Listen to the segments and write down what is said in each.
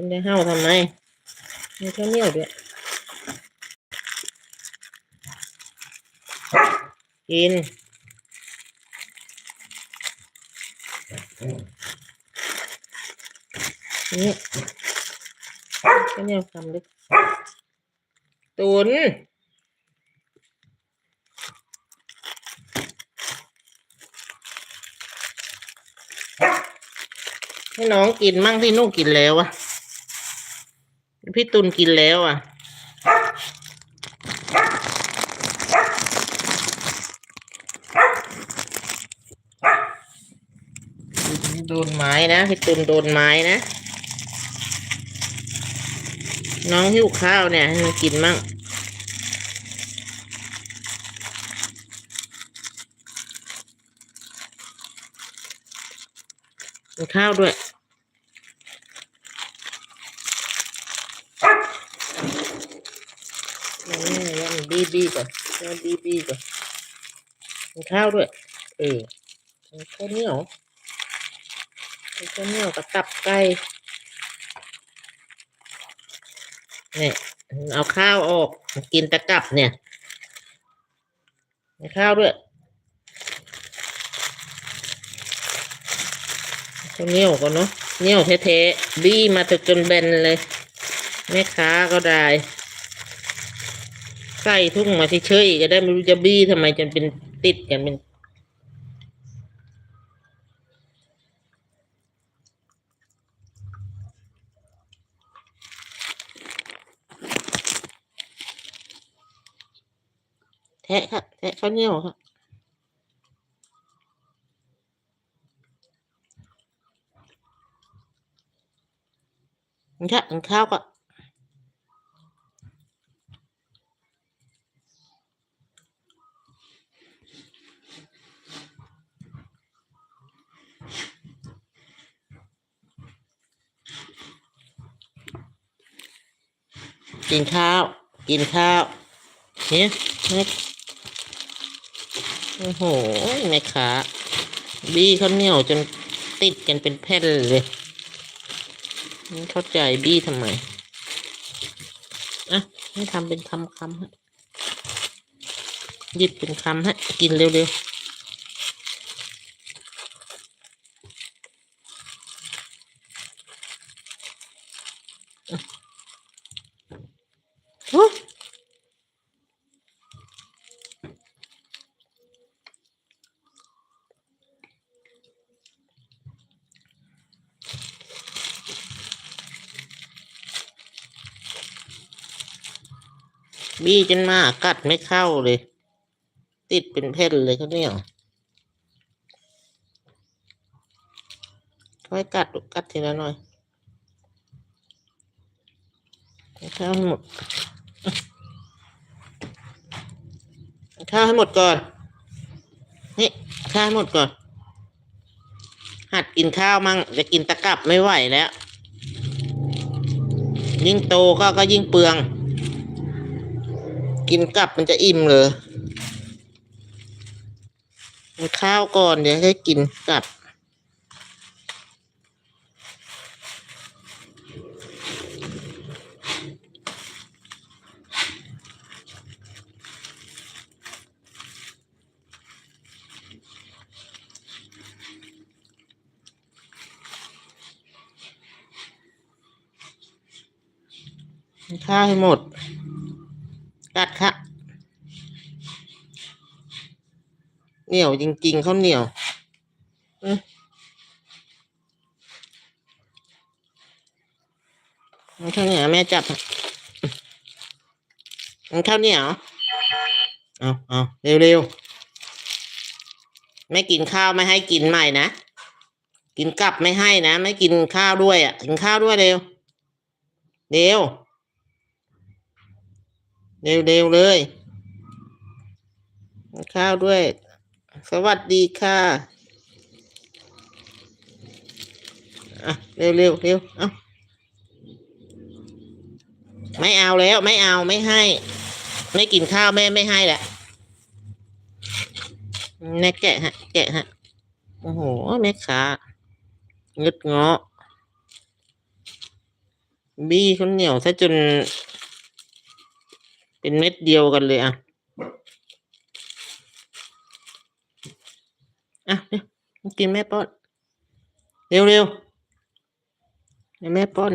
กินได้เห่าทำไมมีข้าวเนียวด้วกินนี่ข้าวเหนียวคำลึกตุนให้น้องกินมั่งพี่นุ่งกินแล้วอะ พี่ตุนกินแล้วอะโดนไม้นะพี่ตุนโดนไม้นะ น้องหิวข้าวเนี่ยให้มันกินมั่งกินข้าวด้วย นี่ยังบีบี ก่อนยังบีบีก่อนกินข้าวด้วย เออกินข้าวเหนียวกินข้าวเหนียวกับตับไก่เนี่ยเอาข้าวออก กินตะกับเนี่ยกินข้าวด้วยข้าวเหนียวก่อนเนาะเหนียวเทๆบี้มาจนแบนเลยแม่ค้าก็ได้ ใส่ทุ่งมาเฉยๆก็ได้ไม่รู้จะบี้ทำไมจนเป็นติดกันเป็นแทะค่ะแทะข้าวเหนียวค่ะนข้าวกินข้าวก็ กินข้าว กินข้าวเนี่ยแม่โอ้โหแม่ค้าบี้เขาเหนียวจนติดกันเป็นแผ่นเลยไม่เข้าใจบี้ทำไมอะให้ทำเป็นคำคำฮะหยิบเป็นคำฮะ กินเร็วๆโอ้ บี้จนมากัดไม่เข้าเลย ติดเป็นแผ่นเลยเขาเนี่ยค่อยกัดกัดทีละหน่อยข้าวให้หมดข้าวให้หมดก่อน นี่ข้าวให้หมดก่อน หัดกินข้าวมั่งจะกินตะกรับไม่ไหวแล้ว ยิ่งโตก็ก็ยิ่งเปลือง กินกลับมันจะอิ่มเลยกินข้าวก่อนเดี๋ยวให้กินกลับ ข้าวให้หมด กัดค่ะเหนียวจริงๆเขาวเหนียวอืมเอข้าวเหนียวแม่จับอะอืมเอข้าวเหนียวเอาเอาเร็วๆ ไม่กินข้าวไม่ให้กินใหม่นะ กินกลับไม่ให้นะ ไม่กินข้าวด้วยอะ กินข้าวด้วยเร็ว เร็ว เร็วเร็วๆเลย ข้าวด้วย สวัสดีค่ะ อะ เร็วเร็วเร็วเอาไม่เอาแล้ว ไม่เอาไม่ให้ ไม่กินข้าวแม่ไม่ให้แหละแม่แกะฮะ แกะฮะ โอ้โห แม่ค้างึดเงาะบี้ข้าวเหนียวซะจน เป็นเม็ดเดียวกันเลยอะ อะเร็วมากินแม่ป้อน เร็วเร็วเดี๋ยวแม่ป้อน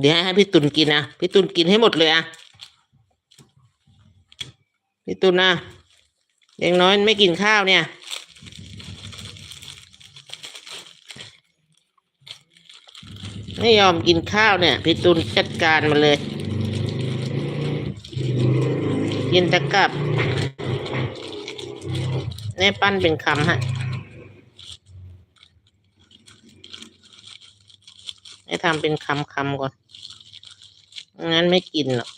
เดี๋ยวให้พี่ตุนกินนะพี่ตุนกินให้หมดเลยอะ พี่ตุนนะเด็กน้อยไม่กินข้าวเนี่ยไม่ยอมกินข้าวเนี่ย พี่ตุนจัดการมาเลย กินตะกลับแน่ปั้นเป็นคำฮะให้ทำเป็นคำคำก่อน งั้นไม่กินหรอก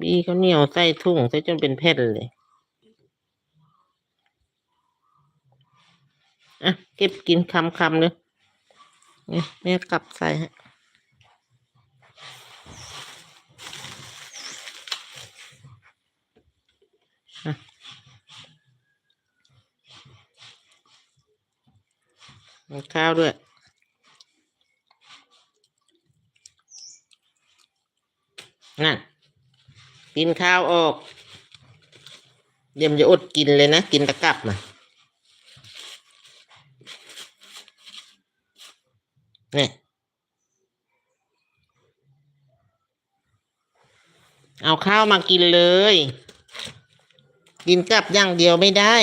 บีเขาเหนียวใส่ถุงใส่จนเป็นแผ่นเลย อะ เก็บกินคำคำเลย นี่แม่กลับใส่ฮะอะมีข้าวด้วยนั่นกินข้าวออก เดี๋ยวมันจะอดกินเลยนะ กินตะกับนะ นี่ยเอาข้าวมากินเลย กินกลับอย่างเดียวไม่ได้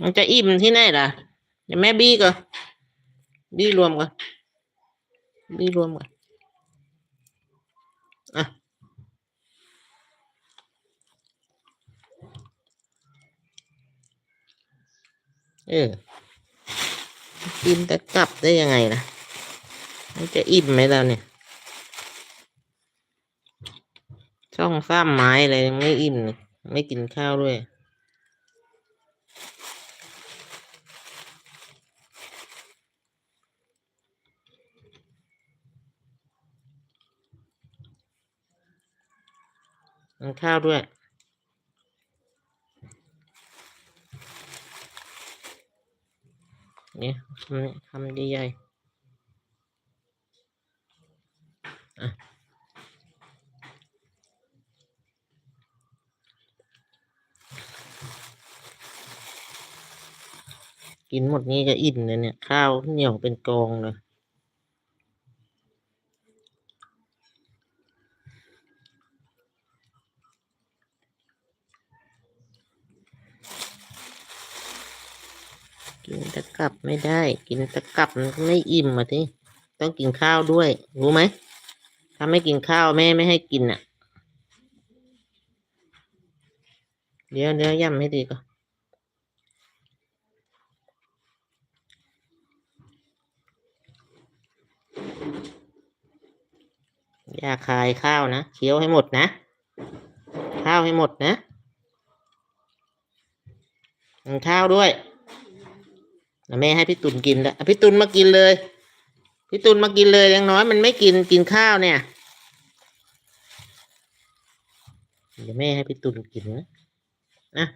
มันจะอิ่มที่ไหนล่ะเดี๋ยวแม่บี้ก็บี้รวมกันบี้รวมกันอะเออ กินแต่กลับได้ยังไงล่ะมันจะอิ่มไหมเราเนี่ย ช่องซ้ำไม้อะไรยังไม่อิ่มเลยไม่กินข้าวด้วยกินข้าวด้วย เนี่ย คำนี้คำใหญ่ๆอะกินหมดนี้ก็อิ่มเลยเนี่ย ข้าวเหนียวเป็นกองเลย กินตะก ลับไม่ได้ กินตะกลับมันไม่อิ่มอะทีต้องกินข้าวด้วย รู้ไหมถ้าไม่กินข้าวแม่ไม่ให้กินอะ เดี๋ยวเดี๋ยวย่ำให้ดีก่อนอย่าคายข้าวนะเคี้ยวให้หมดนะ ข้าวให้หมดนะกินข้าวด้วย แม่ให้พี่ตุนกินแล้วพี่ตุนมากินเลย พี่ตุนมากินเลยอย่างน้อยมันไม่กินกินข้าวเนี่ยเดี๋ยวแม่ให้พี่ตุนกินนะนะ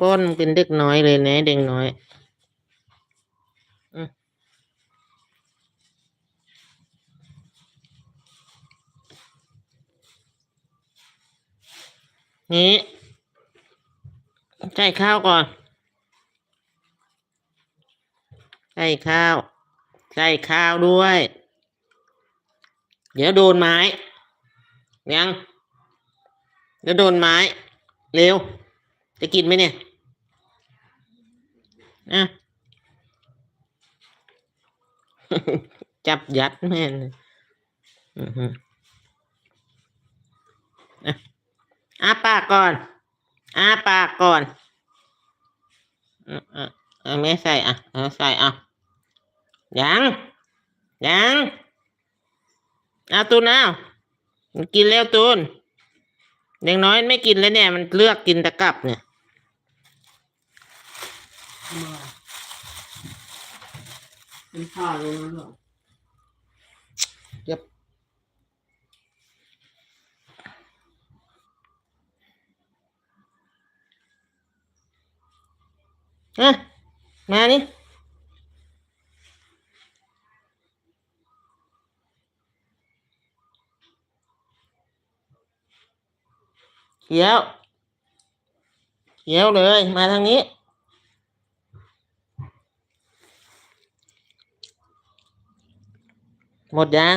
ป้อนเป็นเด็กน้อยเลยนะเด็กน้อย อืม นี้ใส่ข้าวก่อน ใส่ข้าว ใส่ข้าวด้วย เดี๋ยวโดนไม้ ยัง เดี๋ยวโดนไม้ เร็ว จะกินไหมเนี่ยอะจับยัดแม่นอือฮึอะ อาปากก่อนอาปากก่อนอะอ่าไม่ใส่อะใส่อะยังยังเอาตูนเอามันกินแล้วตูนเด็กน้อยไม่กินแล้วเนี่ย มันเลือกกินตะกับเนี่ยเป็นผ้าตรงนั้นเหรอ ยับ อะมานี่เขียวเขียวเลย มาทางนี้ หมดยัง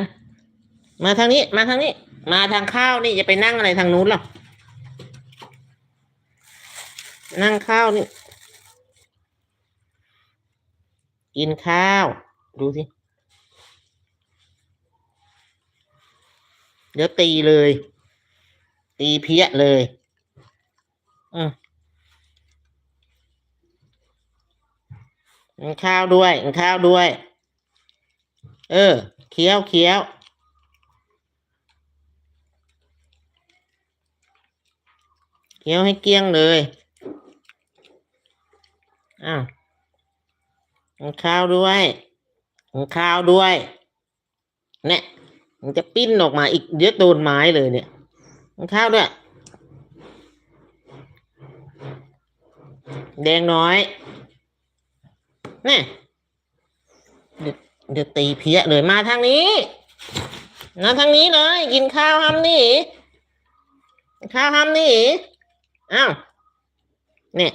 มาทางนี้ มาทางนี้ มาทางข้าวนี่จะไปนั่งอะไรทางนู้นหรอ นั่งข้าวนี่ กินข้าว ดูสิ เดี๋ยวตีเลย ตีเพี้ยเลยอืมข้าวด้วยข้าวด้วย เออ เคี้ยวเคี้ยวเคี้ยวให้เกี้ยงเลย อ้าว ข้าวด้วยข้าวด้วย เนี่ยมันจะปิ้นออกมาอีกเยอะโดนไม้เลยเนี่ยข้าวด้วย แดงน้อยเนี่ยเดี๋ยวเดี๋ยวตีเพี้ยเลยมาทางนี้มาทางนี้เลย กินข้าวห้ามนี่ข้าวห้ามนี่อ้าวเนี่ย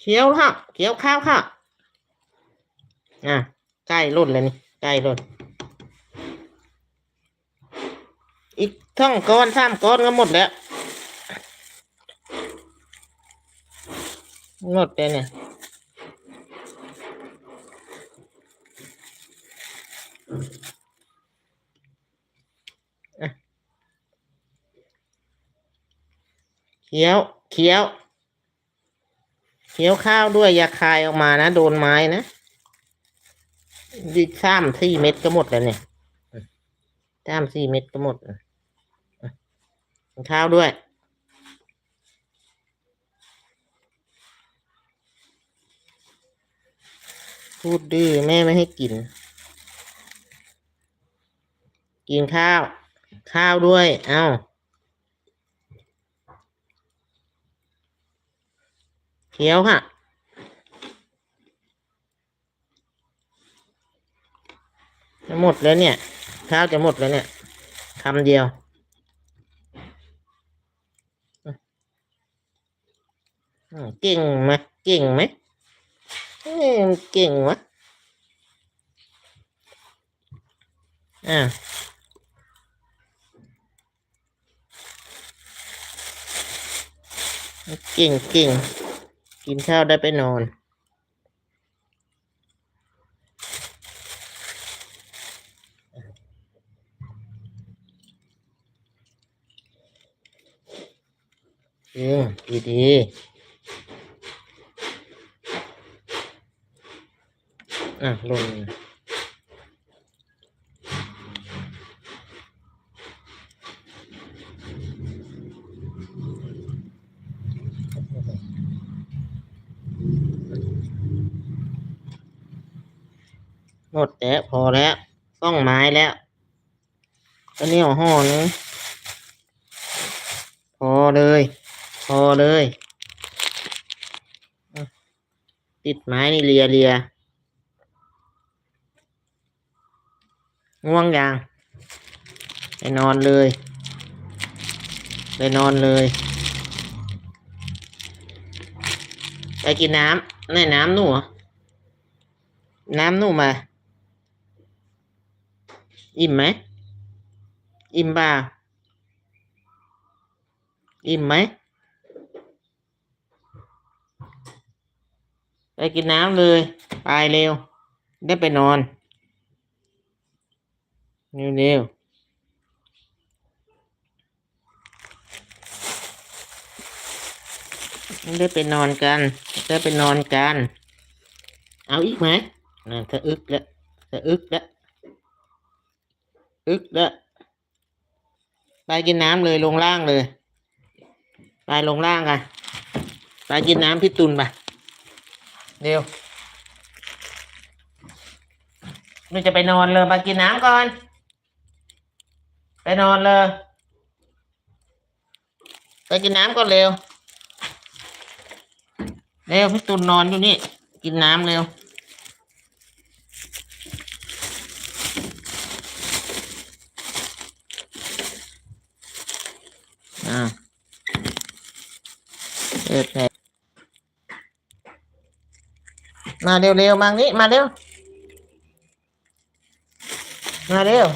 เคี้ยวค่ะเคี้ยวข้าวค่ะอะใกล้รุ่นเลยนี่ใกล้รุ่นอีกท่องก้อนสามก้อนก็หมดแล้วหมดเลยเนี่ยอะเคี้ยวเคี้ยว เคี้ยวข้าวด้วยอย่าคายออกมานะ โดนไม้นะดิสามสี่เม็ดก็หมดแล้วเนี่ยสามสี่เม็ดก็หมดข้าวด้วย พูดดื้อแม่ไม่ให้กิน กินข้าว ข้าวด้วย เอ้า เคี้ยวค่ะ จะหมดแล้วเนี่ย ข้าวจะหมดแล้วเนี่ยคำเดียวเก่งไหมเก่งไหมเอ้ยมันเก่งวะอ่าเก่งเก่ง กินข้าวได้ไปนอนจริงดีดีอะลง ดแล้วพอแล้วต้องไม้แล้วก็เนี่ยห่อนึงพอเลย พอเลย ติดไม้นี่เลียเลียง่วงยังไปนอนเลย ไปนอนเลย ไปกินน้ำในน้ำหนูเหรอน้ำหนูมา อิ่มไหม อิ่มบ่าอิ่มไหม ไปกินน้ำเลย ไปเร็ว ได้ไปนอน เร็วเร็วได้ไปนอนกัน ได้ไปนอนกัน เอาอีกไหมน่ะถ้าอึกแล้วถ้าอึกแล้ว อึกแล้วไปกินน้ำเลยลงล่างเลย ไปลงล่างกันไปกินน้ำพี่ตุนไปเร็วหนูจะไปนอนเลยมากินน้ำก่อน ไปนอนเลย ไปกินน้ำก่อนเร็ว เร็วพี่ตุนนอนอยู่นี่ กินน้ำเร็ว อ่าเปิดแผล มาเร็วๆมานี้มาเร็ว มาเร็ว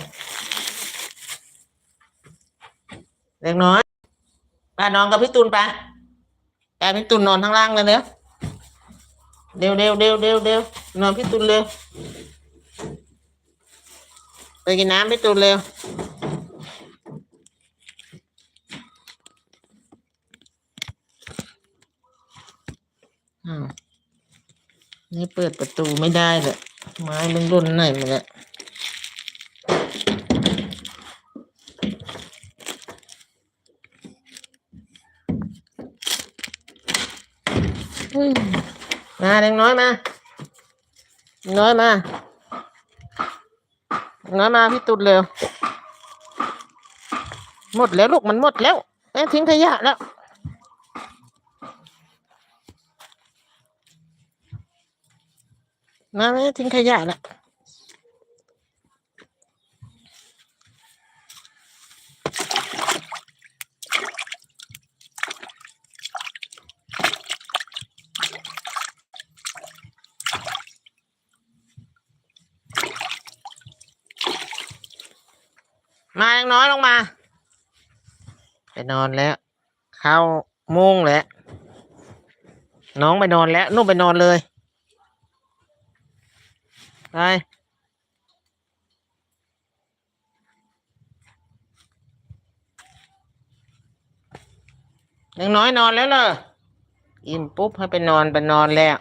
เล็กน้อยไปนอนกับพี่ตุนไปไปพี่ตุนนอนข้างล่างเลยเร็วเร็วเร็วเร็วเร็วเร็วนอนพี่ตุนเร็วไปกินน้ำพี่ตุนเร็วอ้าว นี่เปิดประตูไม่ได้เลยไม้มันร่นไหนมาแล้วอืมมาเด็กน้อยมา น้อยมา น้อยมาพี่ตุดเร็ว หมดแล้วลูกมันหมดแล้วแม่ทิ้งขยะแล้ว มาไม่ทิ้งขยะละมาเล็กน้อยลงมา ไปนอนแล้ว เข้ามุ้งแล้ว น้องไปนอนแล้วนุ่มไปนอนเลย ไปยังน้อยนอนแล้วเหรอกินปุ๊บให้ไปนอนไปนอนแล้ว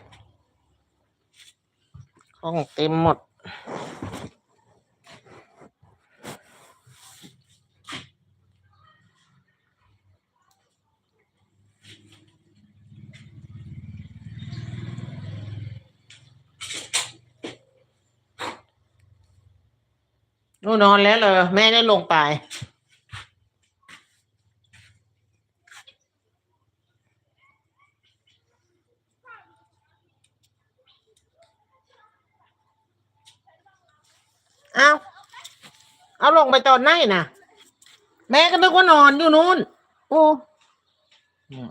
ห้องเต็มหมด นูนอนแล้วเหรอแม่ได้ลงไป เอาเอาลงไปตอนไหนนะแม่ก็นึกว่านอนอยู่นู้นโอ้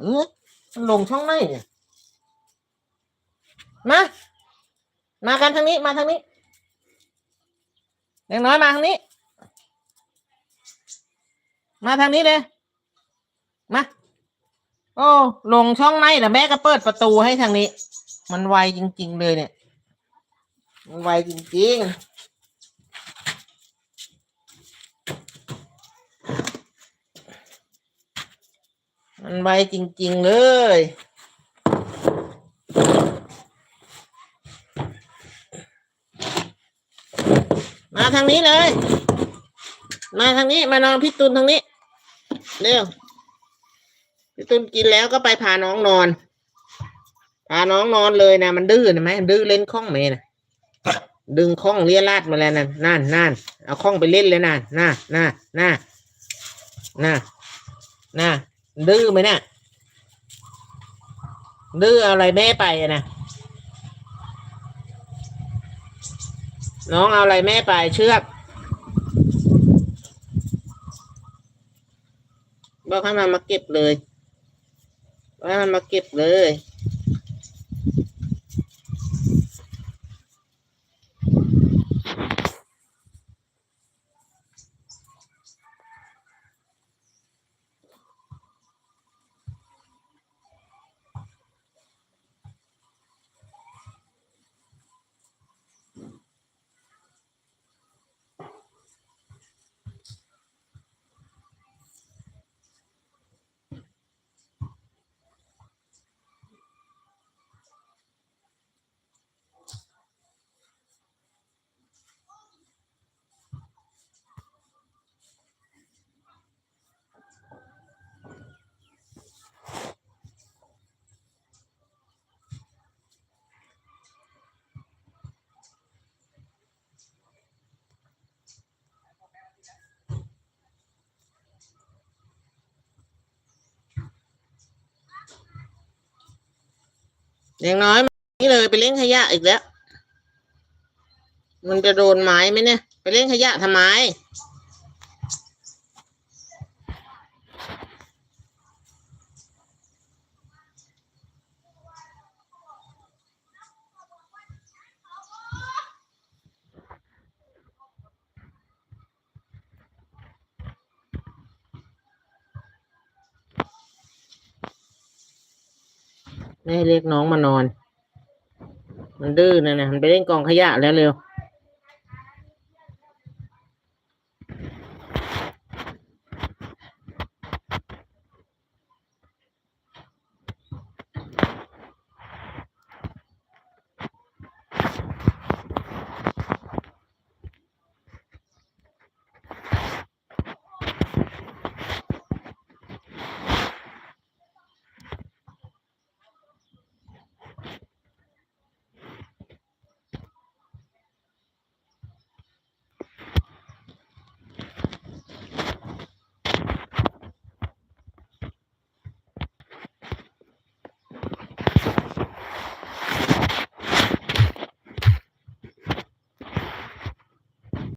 เออลงช่องไหนเนี่ยมา มากันทางนี้มาทางนี้ เด็กน้อยมาทางนี้ มาทางนี้เลย มา โอ้ ลงช่องในแต่แม่ก็เปิดประตูให้ทางนี้ มันไวจริง ๆ เลยเนี่ย มันไวจริง ๆมันไวจริง ๆ เลยาทางนี้เลย มาทางนี้ มานอนพี่ตุนทางนี้ เร็ว พี่ตุนกินแล้วก็ไปพาน้องนอน พาน้องนอนเลยนะ มันดื้อนะไหมดื้อเล่นข้องเมนะดึงข้องเลียราดมาแล้วนั่นนั่นนั่นเอาข้องไปเล่นเลยนั่นน่ะน่ะน่ะน่น่ะดื้อไหมน่ะดื้ออาอะไรแม่ไปอะนะ น้องเอาอะไรแม่ไปเชือก บอกให้มันมาเก็บเลยบอกให้มันมาเก็บเลย อย่างน้อยนนี่เลยไปเล่นขยะอีกแล้ว มันจะโดนไม้ไหมเนี่ย ไปเล่นขยะทำไม ไม่ให้เรียกน้องมานอน มันดื้อนะนะมันไปเล่นกองขยะแล้วเร็ว